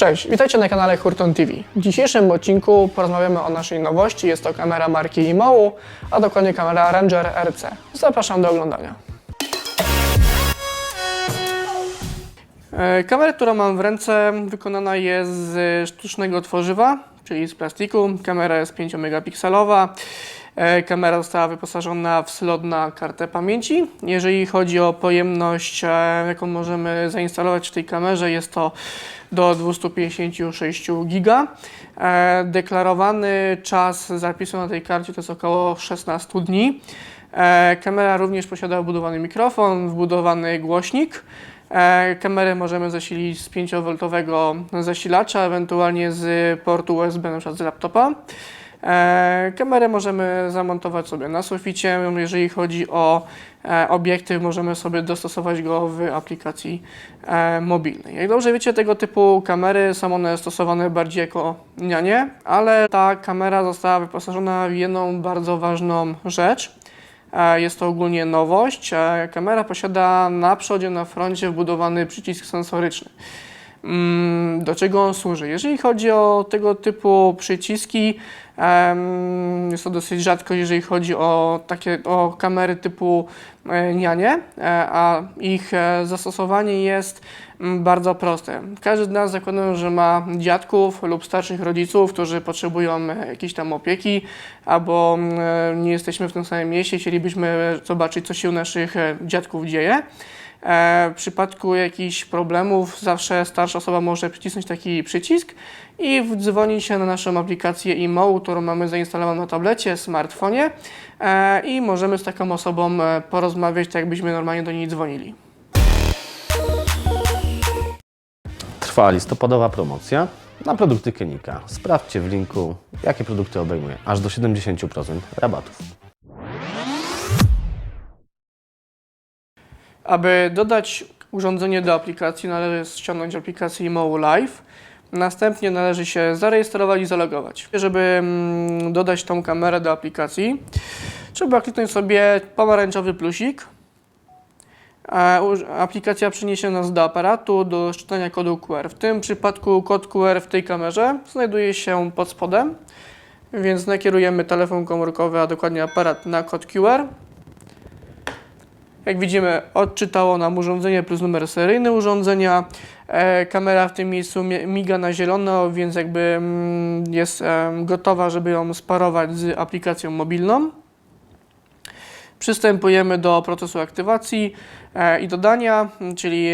Cześć, witajcie na kanale Hurton TV. W dzisiejszym odcinku porozmawiamy o naszej nowości. Jest to kamera marki Imowu, a dokładnie kamera Ranger RC. Zapraszam do oglądania. E, Kamera, którą mam w ręce, wykonana jest z sztucznego tworzywa, czyli z plastiku. Kamera jest 5 megapikselowa. E, Kamera została wyposażona w slot na kartę pamięci. Jeżeli chodzi o pojemność, e, jaką możemy zainstalować w tej kamerze, jest to do 256 giga. E, Deklarowany czas zapisu na tej karcie to jest około 16 dni. Kamera również posiada wbudowany mikrofon, wbudowany głośnik. Kamerę możemy zasilić z 5V zasilacza, ewentualnie z portu USB, np. z laptopa. E, Kamerę możemy zamontować sobie na suficie. Jeżeli chodzi o e, obiektyw, możemy sobie dostosować go w aplikacji e, mobilnej. Jak dobrze wiecie, tego typu kamery są one stosowane bardziej jako nianie, ale ta kamera została wyposażona w jedną bardzo ważną rzecz. Jest to ogólnie nowość. Kamera posiada na przodzie, na froncie wbudowany przycisk sensoryczny. Mm, Do czego on służy? Jeżeli chodzi o tego typu przyciski, jest to dosyć rzadko, jeżeli chodzi o takie o kamery typu e, nianie, e, a ich e, zastosowanie jest mm, bardzo proste. Każdy z nas zakładam, że ma dziadków lub starszych rodziców, którzy potrzebują e, jakiejś tam opieki, albo mm, nie jesteśmy w tym samym mieście, chcielibyśmy zobaczyć, co się u naszych e, dziadków dzieje. E, W przypadku jakichś problemów zawsze starsza osoba może przycisnąć taki przycisk i dzwoni się na naszą aplikację IMO, którą mamy zainstalowaną na tablecie, smartfonie e, i możemy z taką osobą e, porozmawiać, tak jakbyśmy normalnie do niej dzwonili. Trwa listopadowa promocja na produkty Kenika. Sprawdźcie w linku, jakie produkty obejmuje aż do 70% rabatów. Aby dodać urządzenie do aplikacji, należy ściągnąć aplikację IMO Live. Następnie należy się zarejestrować i zalogować. Żeby mm, dodać tą kamerę do aplikacji, trzeba kliknąć sobie pomarańczowy plusik. Aplikacja przyniesie nas do aparatu do szczytania kodu QR. W tym przypadku kod QR w tej kamerze znajduje się pod spodem, więc nakierujemy telefon komórkowy, a dokładnie aparat na kod QR. Jak widzimy, odczytało nam urządzenie plus numer seryjny urządzenia. E, kamera w tym miejscu mi- miga na zielono, więc jakby mm, jest gotowa, żeby ją sparować z aplikacją mobilną. Przystępujemy do procesu aktywacji e, i dodania, czyli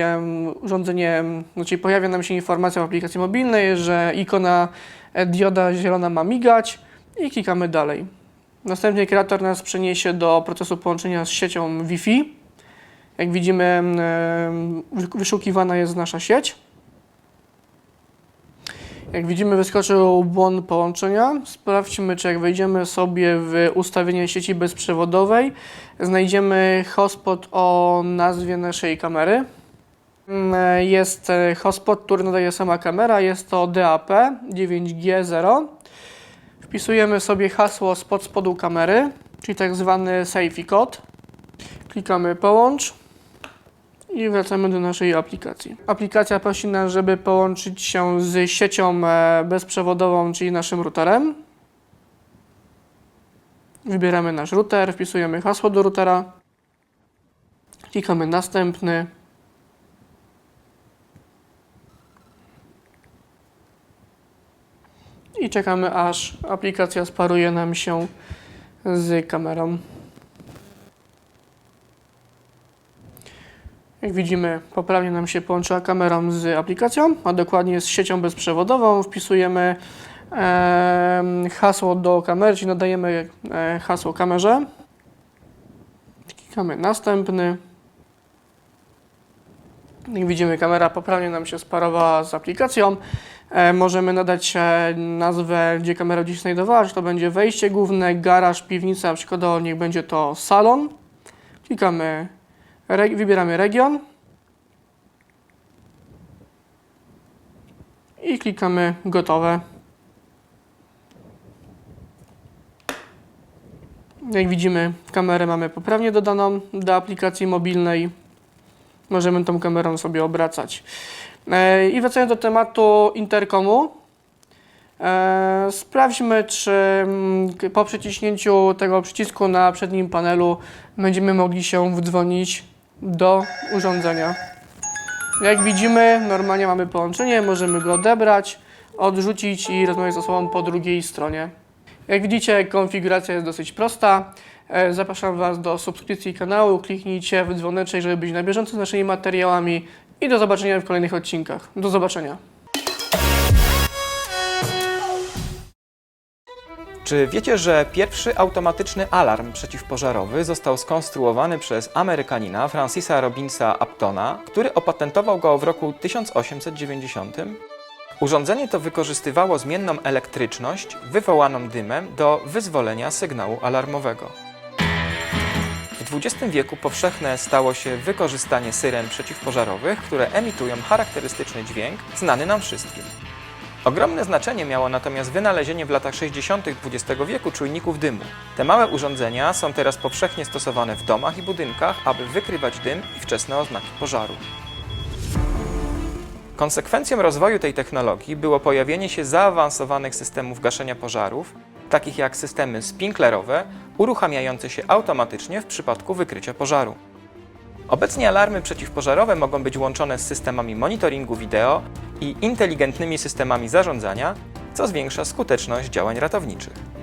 urządzenie, znaczy pojawia nam się informacja w aplikacji mobilnej, że ikona e, dioda zielona ma migać i klikamy dalej. Następnie kreator nas przeniesie do procesu połączenia z siecią Wi-Fi. Jak widzimy, wyszukiwana jest nasza sieć. Jak widzimy, wyskoczył błąd połączenia. Sprawdźmy, czy jak wejdziemy sobie w ustawienie sieci bezprzewodowej, znajdziemy hotspot o nazwie naszej kamery. Mm, Jest e, hotspot, który nadaje sama kamera. Jest to DAP 9G0. Wpisujemy sobie hasło spod spodu kamery, czyli tak zwany safety code. Klikamy połącz i wracamy do naszej aplikacji. Aplikacja prosi nas, żeby połączyć się z siecią e, bezprzewodową, czyli naszym routerem. Wybieramy nasz router, wpisujemy hasło do routera. Klikamy następny. I czekamy aż aplikacja sparuje nam się z kamerą. Jak widzimy, poprawnie nam się połączyła kamerą z aplikacją, a dokładnie z siecią bezprzewodową. Wpisujemy em, hasło do kamery, czyli nadajemy e, hasło kamerze. Klikamy następny. Jak widzimy, kamera poprawnie nam się sparowała z aplikacją. E, możemy nadać nazwę, gdzie kamera dziś znajdowała, czy to będzie wejście główne, garaż, piwnica, przykładowo niech będzie to salon. Klikamy, re, wybieramy region i klikamy gotowe. Jak widzimy, kamerę mamy poprawnie dodaną do aplikacji mobilnej. Możemy tą kamerą sobie obracać. E, I wracając do tematu interkomu, e, sprawdźmy, czy mm, po przyciśnięciu tego przycisku na przednim panelu będziemy mogli się wdzwonić do urządzenia. Jak widzimy, normalnie mamy połączenie, możemy go odebrać, odrzucić i rozmawiać z osobą po drugiej stronie. Jak widzicie, konfiguracja jest dosyć prosta. E, Zapraszam Was do subskrypcji kanału, kliknijcie w dzwoneczek, żeby być na bieżąco z naszymi materiałami i do zobaczenia w kolejnych odcinkach. Do zobaczenia. Czy wiecie, że pierwszy automatyczny alarm przeciwpożarowy został skonstruowany przez Amerykanina Francisa Robinsa Uptona, który opatentował go w roku 1890? Urządzenie to wykorzystywało zmienną elektryczność wywołaną dymem do wyzwolenia sygnału alarmowego. W XX wieku powszechne stało się wykorzystanie syren przeciwpożarowych, które emitują charakterystyczny dźwięk znany nam wszystkim. Ogromne znaczenie miało natomiast wynalezienie w latach 60. XX wieku czujników dymu. Te małe urządzenia są teraz powszechnie stosowane w domach i budynkach, aby wykrywać dym i wczesne oznaki pożaru. Konsekwencją rozwoju tej technologii było pojawienie się zaawansowanych systemów gaszenia pożarów, takich jak systemy spinklerowe, uruchamiające się automatycznie w przypadku wykrycia pożaru. Obecnie alarmy przeciwpożarowe mogą być łączone z systemami monitoringu wideo i inteligentnymi systemami zarządzania, co zwiększa skuteczność działań ratowniczych.